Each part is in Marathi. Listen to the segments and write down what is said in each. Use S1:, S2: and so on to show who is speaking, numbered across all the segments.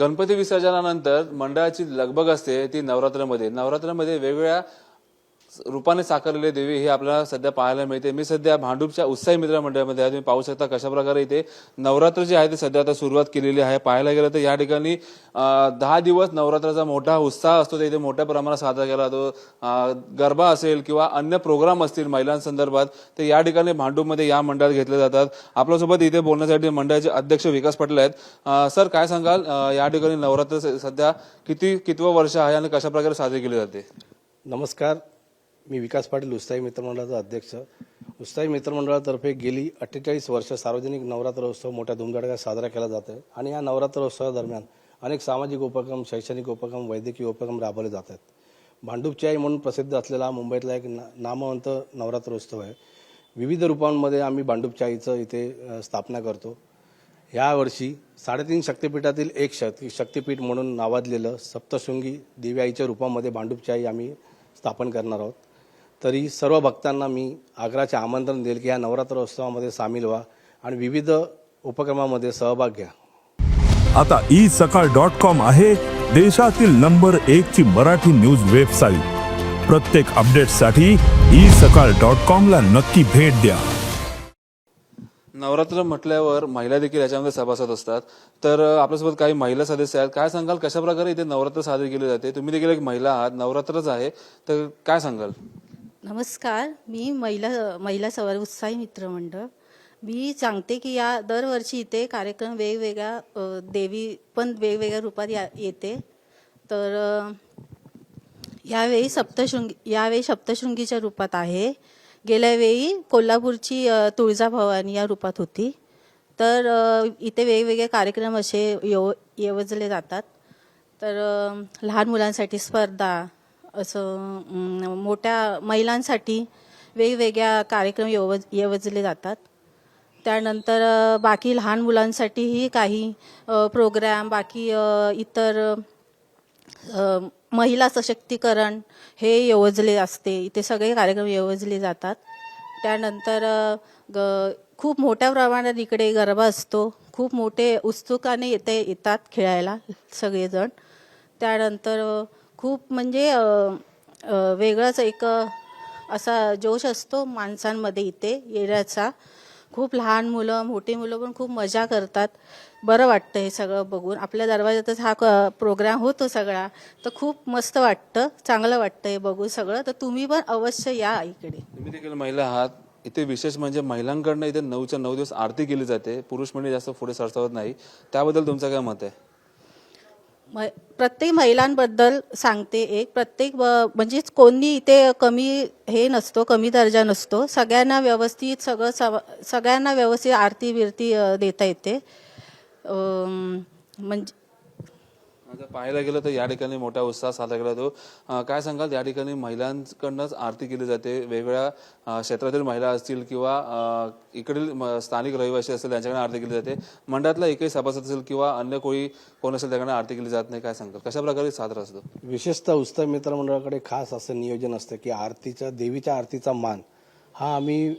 S1: गणपती विसर्जनानंतर मंडळाची लगबग असते ती नवरात्रामध्ये. नवरात्रामध्ये वेगवेगळ्या रूपाने साकारलेले देवी हे आपल्याला सध्या पाहायला मिळते. मी सध्या भांडूपच्या उत्साही मित्र मंडळामध्ये आहे. तुम्ही पाहू शकता कशा प्रकारे इथे नवरात्र जे आहे ते सध्या आता सुरुवात केलेली आहे. पाहायला गेलं तर या ठिकाणी दहा दिवस नवरात्राचा मोठा उत्साह असतो. ते इथे मोठ्या प्रमाणात साजरा केला जातो. गरबा असेल किंवा अन्य प्रोग्राम असतील महिलांसंदर्भात ते या ठिकाणी भांडूपमध्ये या मंडळात घेतले जातात. आपल्यासोबत इथे बोलण्यासाठी मंडळाचे अध्यक्ष विकास पटेल आहेत. सर काय सांगाल? या ठिकाणी नवरात्र सध्या किती कितवं वर्ष आहे आणि कशा प्रकारे साजरी केली जाते?
S2: नमस्कार. मी विकास पाटील उत्साही मित्रमंडळाचा अध्यक्ष. उत्साही मित्रमंडळातर्फे गेली अठ्ठेचाळीस वर्ष सार्वजनिक नवरात्रोत्सव मोठ्या धुमधडाक्यात साजरा केला जातो आहे आणि या नवरात्रोत्सवादरम्यान अनेक सामाजिक उपक्रम शैक्षणिक उपक्रम वैद्यकीय उपक्रम राबवले जात आहेत भांडूपची आई म्हणून प्रसिद्ध असलेला मुंबईतला एक ना नामवंत नवरात्रोत्सव आहे. विविध रूपांमध्ये आम्ही भांडूपच्या आईचं इथे स्थापना करतो. यावर्षी साडेतीन शक्तिपीठातील एक शक्ती शक्तिपीठ म्हणून नावाजलेलं सप्तशृंगी देवी आईच्या रूपामध्ये भांडूपची आई आम्ही स्थापन करणार आहोत. तरी सर्व भक्तांना मी आग्राचे आमंत्रण देईल की या नवरात्रोत्सवामध्ये सामील व्हा आणि विविध उपक्रमामध्ये सहभाग घ्या.
S3: आता ई सकाळ डॉट कॉम आहे देशातील नंबर एक ची मराठी न्यूज वेबसाईट प्रत्येक अपडेटसाठी ई सकाळ डॉट कॉम ला नक्की भेट द्या.
S1: नवरात्र म्हटल्यावर महिला देखील याच्यामध्ये सभासद असतात. तर आपल्यासोबत काही महिला सदस्य आहेत. काय सांगाल? कशा प्रकारे इथे नवरात्र साजरी केली जाते? तुम्ही देखील एक महिला आहात. नवरात्रच आहे. तर काय सांगाल?
S4: नमस्कार मी महिला महिला सवार उत्साही मित्रमंडळ मी सांगते की या दरवर्षी इथे कार्यक्रम वेगवेगळ्या देवी पण वेगवेगळ्या रूपात या येते. तर यावेळी सप्तशृंगी यावेळी सप्तशृंगीच्या रूपात आहे. गेल्या वेळी कोल्हापूरची तुळजाभवानी या रूपात होती. तर इथे वेगवेगळे कार्यक्रम असे येव येवजले जातात. तर लहान मुलांसाठी स्पर्धा असं मोठ्या महिलांसाठी वेगवेगळ्या कार्यक्रम येवज यवजले जातात. त्यानंतर बाकी लहान मुलांसाठीही काही प्रोग्रॅम बाकी इतर महिला सशक्तीकरण हे योजले असते. इथे सगळे कार्यक्रम योजले जातात. त्यानंतर ग खूप मोठ्या प्रमाणात इकडे गरबा असतो. खूप मोठे उत्सुकाने येते येतात खेळायला सगळेजण. त्यानंतर खूप म्हणजे वेगळाच एक असा जोश असतो माणसांमध्ये इथे येण्याचा. खूप लहान मुलं मोठी मुलं पण खूप मजा करतात. बरं वाटतं हे सगळं बघून. आपल्या दरवाजातच हा क- प्रोग्राम होतो सगळा. तर खूप मस्त वाटतं चांगलं वाटतं हे बघून सगळं. तर तुम्ही पण अवश्य या इकडे
S1: तुम्ही देखील महिला आहात. इथे विशेष म्हणजे महिलांकडनं इथे नऊच्या नऊ दिवस आरती केली जाते. पुरुष म्हणजे जास्त पुढे सरसावत नाही. त्याबद्दल तुमचं काय मत आहे?
S4: म- प्रत्येक महिलांबद्दल सांगते एक. प्रत्येक म्हणजेच कोणी इथे कमी हे नसतो कमी दर्जा नसतो. सगळ्यांना व्यवस्थित सगळं सव सगळ्यांना व्यवस्थित आरती बिरती देता येते. म्हणजे
S1: आता पाहायला गेलं तर या ठिकाणी मोठा उत्साह साजरा केला जातो. काय सांगाल? या ठिकाणी महिलांकडनंच आरती केली जाते. वेगवेगळ्या क्षेत्रातील महिला असतील किंवा इकडील म- स्थानिक रहिवासी असतील त्यांच्याकडे आरती केली जाते. मंडळातला एकही सभासद असेल किंवा अन्य कोणी कोण असेल त्याकडे आरती केली जात नाही. काय सांगाल? कशा प्रकारे साजरा असतो?
S2: विशेषतः उत्सव मित्रमंडळाकडे खास असं नियोजन असतं की आरतीच्या देवीच्या आरतीचा मान हा आम्ही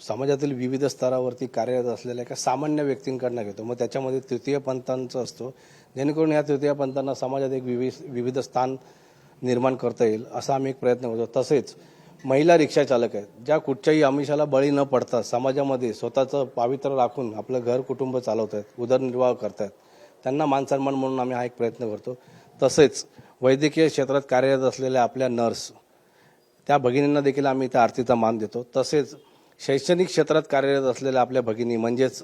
S2: समाजातील विविध स्तरावरती कार्यरत असलेल्या एका सामान्य व्यक्तींकडनं घेतो. मग त्याच्यामध्ये तृतीय पंथांचा असतो. जेणेकरून या तृतीय पंथांना समाजात एक विविध विविध स्थान निर्माण करता येईल असा आम्ही एक प्रयत्न करतो. तसेच महिला रिक्षा चालक आहेत ज्या कुठच्याही आमिषाला बळी न पडता समाजामध्ये स्वतःचं पावित्र्य राखून आपलं घर कुटुंब चालवत आहेत उदरनिर्वाह करतायत त्यांना मानसन्मान म्हणून आम्ही हा एक प्रयत्न करतो. तसेच वैद्यकीय क्षेत्रात कार्यरत असलेल्या आपल्या नर्स त्या भगिनींना देखील आम्ही त्या आरतीचा मान देतो. तसेच शैक्षणिक क्षेत्रात कार्यरत असलेल्या आपल्या भगिनी म्हणजेच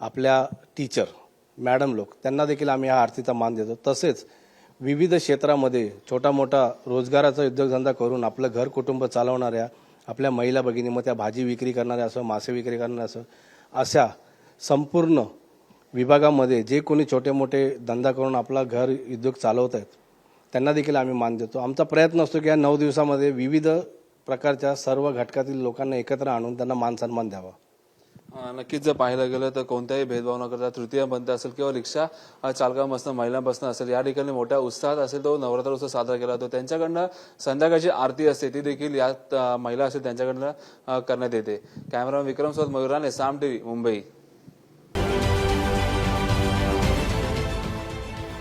S2: आपल्या टीचर मॅडम लोक त्यांना देखील आम्ही हा आरतीचा मान देतो. तसेच विविध क्षेत्रामध्ये छोटा मोठा रोजगाराचा उद्योगधंदा करून आपलं घर कुटुंब चालवणाऱ्या आपल्या महिला भगिनी मग त्या भाजी विक्री करणाऱ्या असो मासे विक्री करणाऱ्या असो अशा संपूर्ण विभागामध्ये जे कोणी छोटे मोठे धंदा करून आपला घर उद्योग चालवत आहेत त्यांना देखील आम्ही मान देतो. आमचा प्रयत्न असतो की या नऊ दिवसामध्ये विविध प्रकारच्या सर्व घटकातील लोकांना एकत्र आणून त्यांना मान सन्मान द्यावा.
S1: नक्कीच जर पाहायला गेलं तर कोणत्याही भेदभाव न करता तृतीय पंथ असेल किंवा रिक्षा चालकांपासून महिलांपासून असेल या ठिकाणी मोठ्या उत्साहात असेल तो नवरात्र उत्सव साजरा केला जातो. त्यांच्याकडनं संध्याकाळची आरती असते ती देखील यात महिला असेल त्यांच्याकडनं करण्यात येते. कॅमेरा विक्रम सोबत मयुराने साम टीव्ही मुंबई.